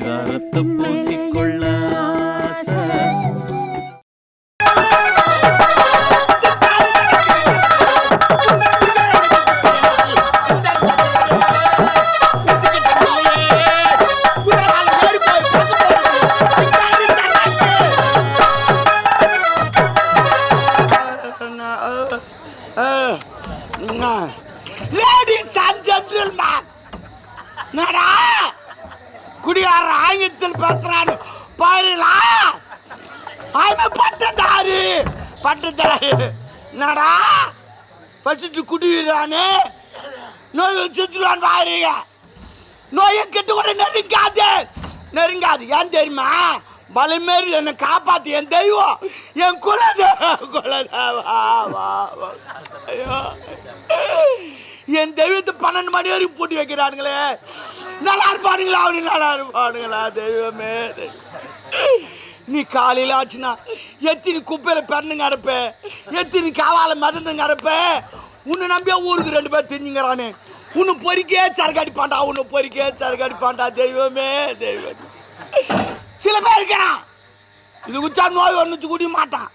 பரிதாரத்தை பூசிக்கொள்ள Ladies and gentlemen, gentleman குடியார ஆங்கிலத்தில் பேசுறான்னு பாருங்களா ஆய்மை பட்டதாரு. பட்டதாரு. என்னடா? படிச்சுட்டு குடிக்கிறானு நோய் செத்துருவான் பாருங்க நோயை கெட்டு கூட நெருங்காது. நெருங்காது. ஏன் தெரியுமா? பலமேறி என்னை காப்பாத்து. என் தெய்வம். என் குலதெய்வம். குலதேவா வா வா ஐயோ. என் தெய்வத்தை பன்னெண்டு மணி வரைக்கும் பூட்டி வைக்கிறானுங்களே. நல்லா இருப்பானுங்களா? அவனு நல்லா இருப்பானுங்களா? தெய்வமே. தெய்வம். நீ காலையில் ஆச்சுன்னா எத்தினி குப்பையில் பிறந்துங்க அடைப்ப எத்தினி காவால மதந்துங்க அடைப்ப உன்னை நம்பியா ஊருக்கு ரெண்டு பேர் தெரிஞ்சுங்கிறானே. உன்னை பொறிக்கே சரக்கு அடிப்பான்டா உன்னை பொறிக்கே சரக்கு அடிப்பான்டா தெய்வமே தெய்வம். சில பேர் இருக்கிறான். இது குச்சா நோய் ஒன்று குடிய மாட்டான்.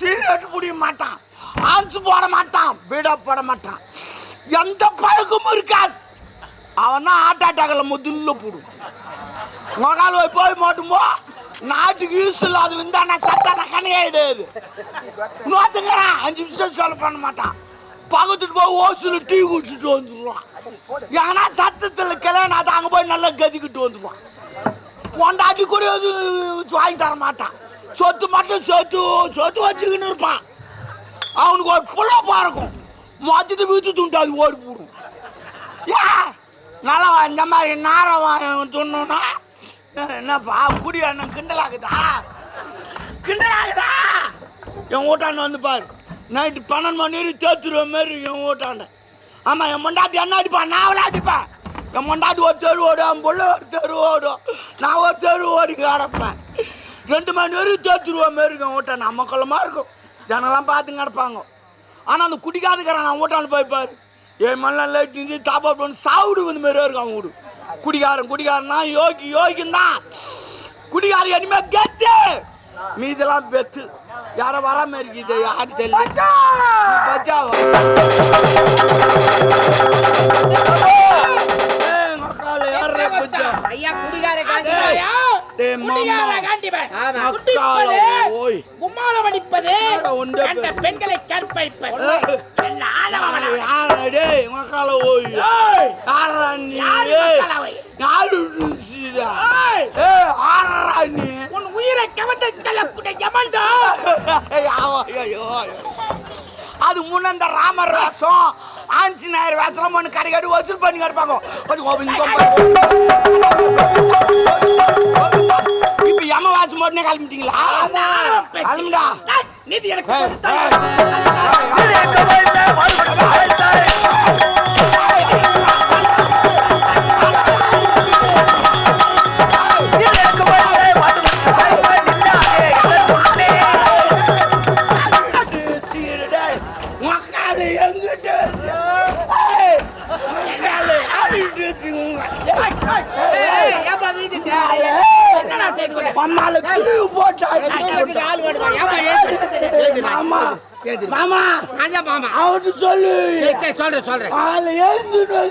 சீரட் குடிய மாட்டான். ஆன்சு போட மாட்டான். பீடா போட மாட்டான். எந்த பழக்கமும் இருக்காது. அவன் தான் ஹார்ட் அட்டாக்கில் முதல்ல போடும். மகால் போய் போய் மாட்டும்போ நாட்டுக்கு யூஸ் இல்லாத விந்தானா சத்தான நான் கிடையாது நோத்துங்கிறான் அஞ்சு நிமிஷம் சொல்ல பண்ண மாட்டான். பக்கத்துட்டு போய் ஓசில் டீ குடிச்சிட்டு வந்துடுவான் ஏன்னா சத்தத்தில் கல்யாணம் அது அங்கே போய் நல்லா கதிக்கிட்டு வந்துடுவான் பொண்டாட்டி கூட எது வாங்கி தர மாட்டான். சொத்து மட்டும் சொத்து சொத்து வச்சுக்கின்னு இருப்பான். அவனுக்கு ஒரு புள்ள பாருக்கும் மொத்தத்தை வீட்டு துண்டு அது ஓடி போடும். ஏ நல்லா இந்த மாதிரி நாரம் சொன்னோன்னா என்னப்பா குடி அண்ணன் கிண்டலாகுதா? கிண்டலாகுதா? என் வீட்டாண்ட வந்து பாரு. நைட்டு பன்னெண்டு மணி வரைக்கும் தேத்துருவ மாதிரி என் வீட்டாண்ட ஆமாம் என் மொண்டாட்டி என்ன அடிப்பா நான் அவளை என் மொண்டாட்டி ஒரு தெரு ஓடும் என் புள்ள ஒரு தெரு ஓடும். நான் ஒரு தெரு ஓடி கிடப்பேன். ரெண்டு மணி வரைக்கும் தேத்துருவ மாதிரி இருக்கும் ஓட்டாண்ட. வீட்டாண்ட அம்மக்கலமாக இருக்கும். ஜனங்களாம் பார்த்து கிடப்பாங்க. ஆனால் அந்த குடிக்காதுக்கிறான் நான் வீட்டாண்டு போய் பாரு ஏன் மண்ணெலாம் லைட் நின்று தாப்பா பண்ணி சாப்பிடு வந்து மாதிரியே இருக்கும் அவங்க குடிகாரன் குடிகாரனா யோகி யோகின் தான். குடிகாரன் இனிமே கெத்து. மீதெல்லாம் வெத்து. யாரோ வராம இருக்குது? யாரு தெரியல. பச்சாவா? ருசிடா ஏய். ஏய் ஆறா நீ. உன் உயிரை கவர்ந்து செல்லக்கூடிய யமன்டா. அது முன்ன இந்த ராமர் வேஷம் ஆஞ்சநேயர் வேஷம் ஒன்று கடை கடை வசூல் பண்ணி கிடப்பாங்க யம வாசம் போட்டுனே கிளம்பிட்டீங்களா? கிளம்பிடா. நீதி எனக்கு மாமா, மாமா, அதான் மாமா. சொல்லு. சரி, சொல்றேன், சொல்றேன். காலைல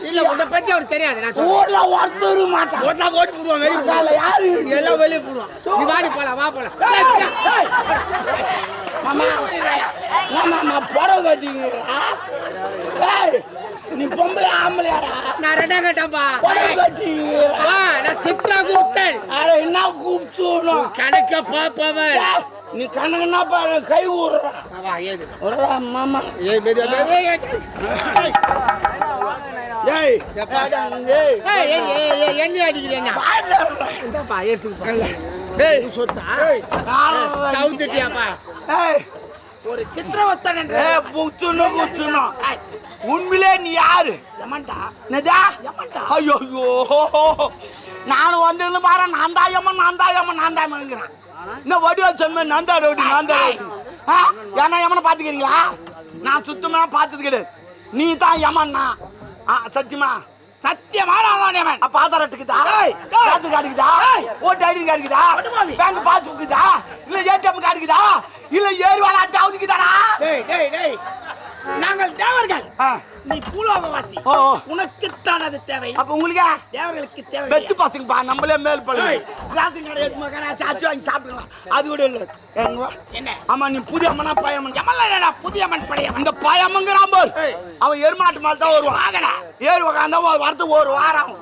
இல்ல, உன்னை பத்தி அவருக்கு தெரியாது. நான். ஊர்ல ஒருத்தர் மாட்டான் ஓட்டா ஓட்டு போடுவான், வெளிய. மக்கால யாரு எல்லாம் வெளிய போடுவான். நீ வாடி போலாம், வா போலாம். மாமா மாமா புடவை கட்டிக்கிறா நீ பொம்பளை ஆம்பளையாடா நான் ரெண்டாம் கட்டப்பா. புடவை கட்டிக்கிறா நான் சித்ரா. அட என்ன கூப்பிச்சுடும் கணக்க பாப்பவன். நீ கணக்குன்னா பாரு கை ஊடுறா வா, ஏது. விடுறா மாமா. என்ன? ஏய் ஒரு சித்திரவத்தன் என்ற ஏய் புச்சுணும் புச்சுணும் உண்மையிலே நீ யாரு? யமன்டா என்னதா யமன்டா ஐயோ நானும் வந்ததுல பாரு நான் தான் யமன் நான் தான் யமன் நான் தான் யமனுங்கிறேன் இன்னும் வடிவா சொன்ன நான் தான் ரவுடி நான் தான் ரவுடி ஆ? ஏன்னா யமனை பார்த்துக்கிறீங்களா? நான் சுத்தமா பார்த்தது கிடையாது. நீ தான் யமன்னா ஆ சத்தியமா? சத்தியமான ஆதானியவன் அப்ப ஆதார். ரேஷன் டேய். ஓட்டு ஐடி கார்டு இருக்குதா? படுபாவி. பேங்க் பாஸ்புக் இருக்குதா? இல்ல ஏடிஎம் கார்டு இருக்குதா? இல்ல ஏறுவாள்? அட்டை டேய் டேய் டேய். நாங்கள் தேவர்கள். ஆ. நீ பூலோகவாசி. உனக்குத்தான் அது தேவை. அப்ப உங்களுக்கு? தேவர்களுக்கு தேவை வெத்து பசங்க பா நம்மளே மேல் பழு. ஏய். ரேஷன் கார்டு எடுத்து கடை சாச்சு வாங்கி சாப்பிட்டுக்கலாம். அது கூட இல்ல. என்ன? ஆமா நீ புதிய அம்மனா பயமனா எமல்லடா புதிய மண் படையவன் இந்த பயமங்கிறான் பார். அவன் எருமாட்டு மேல தான் வருவான். ஆகடா ஏறி உக்காந்தா ஒரு வரத்துக்கு ஒரு வாரம்.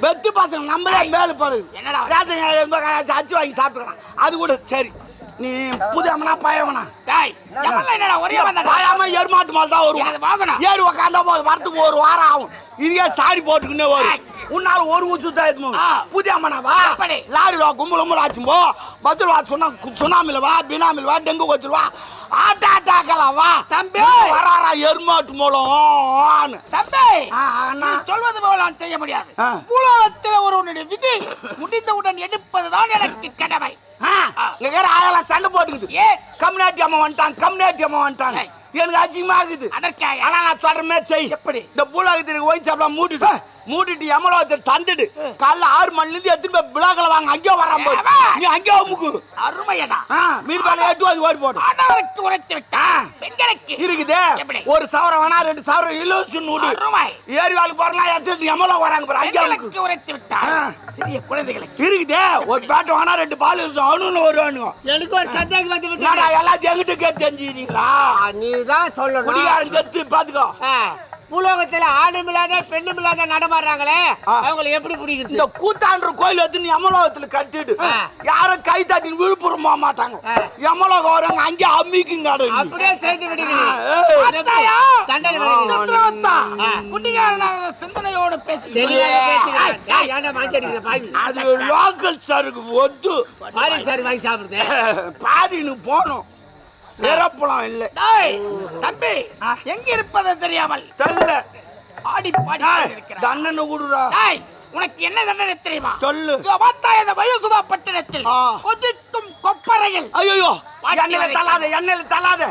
வெத்து பசங்க நம்மளே மேல் பழு. என்னடா? ரேஷன் கார்டு எடுத்து கடை சாச்சு வாங்கி சாப்பிட்டுக்கலாம். அது கூட சரி. நீ புதிய அம்மனா பயமனா டேய் எமல்ல என்னடா ஒரே வந்தடா பாயாம எருமாட்டு மேல தான் வருவான். எனது வாகனம் ஏறி உக்காந்தா போது வரத்துக்கு ஒரு வாரம் ஆகும். இதுக்கே சாடி போட்டுக்கினே வரும். உன்னால ஒரு ஊச்சு ஆ. புதிய அம்மனாவா எப்படி? லாரி வா கும்பல் கும்பல் ஆச்சும் போ. பஸ்ஸில் வா சுனா சுனாமில வா பினாமில் வா டெங்கு கொச்சில் வா. ஆட்டா ஆட்டாக்கலாம் வா. தம்பி. வராரா எருமாட்டு மூலம் தம்பி. சொல்வது போல செய்ய முடியாது. ஆ. பூலோகத்தில் ஒருவனுடைய விதி முடிந்தவுடன் எடுப்பதுதான் எனக்கு கடமை. இங்க வேற ஆகலாம் சண்டை போட்டுக்குது ஏன் கம்யூனிட்டி அம்மா வந்துட்டான் கம்யூனிட்டி அம்மா வந்துட்டான். ஏய். எனக்கு அசிங்கமா இருக்குது அதற்காக ஆனா நான் சொல்ற மாதிரி செய். எப்படி? இந்த பூலகத்திற்கு ஒயின் சாப்பிடலாம் மூடிட்டு. மூடிட்டு எமலோகத்தை தந்துடு. காலைல ஆறு மணில இருந்து எடுத்துட்டு போய் பிளாக்ல வாங்க. அங்கேயே வராம. நீ அங்கேயே முக்கு. அருமையடா. மீதி மேல எட்டு அது ஓடி போடும் உரைத்து விட்டா. பெண்களுக்கு இருக்குது. எப்படி? ஒரு சவரம் வேணா ரெண்டு சவரம் இலவசம் நூடு ஏரி வாழ் போறலாம் எடுத்து எமலோ வராங்க பாரு. அங்கேயே பெண்களுக்கு உரைத்து விட்டா. சிறிய குழந்தைகளுக்கு. இருக்குது. ஒரு பேட்டை வேணா ரெண்டு பால் அவனு வருவானுங்க. எனக்கு ஒரு சந்தேகம் வந்து. என்னடா எல்லாத்தையும் எங்கிட்ட கேட்டு தெரிஞ்சுக்கிறீங்களா? ஆ, நீதான் சொல்லணும். குடிகாரன் கத்து பாத்துக்கோ. பூலோகத்துல ஆணும் இல்லாத பெண்ணும் இல்லாத நடமாடுறாங்களே. அவங்களை எப்படி பிடிக்கிறது இந்த கூத்தாண்டு கோயில் வந்து நீ யமலோகத்துல கட்டிட்டு. யாரும் கை தட்டி விழுப்புரம் போக மாட்டாங்க. யமலோகம் வரவங்க அங்கே அம்மிக்குங்க அப்படியே ஆ. குட்டிக்காரனாக சிந்தனையோடு பேசுகிறேன். ஏய், ஏன்டா வாங்கி அடிக்கிற பாவி? அது லோக்கல் சருக்கு ஒத்து. பாரின் சாரி வாங்கி சாப்பிடுறது. பாடின்னு போனோம். இறப்பலாம் இல்லை தம்பி எங்க இருப்பது தெரியாமல் தெரியல ஆடி பாடி. தண்டனை கொடுறா டேய், உனக்கு என்ன தண்டனை தெரியுமா சொல்லு பார்த்தாய் இந்த வயசுதா பட்டணத்தில். கொதிக்கும் கொப்பரையில் ஐயோ எண்ணெயில. தள்ளாத எண்ணெயில தள்ளாத.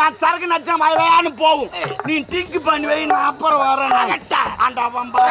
நான் சரக்கு நச்சா வய வயான்னு போகும். நீ டிங்க் பண்ணி வை நான் அப்புறம் வரேன். ஆண்டா வம்பா.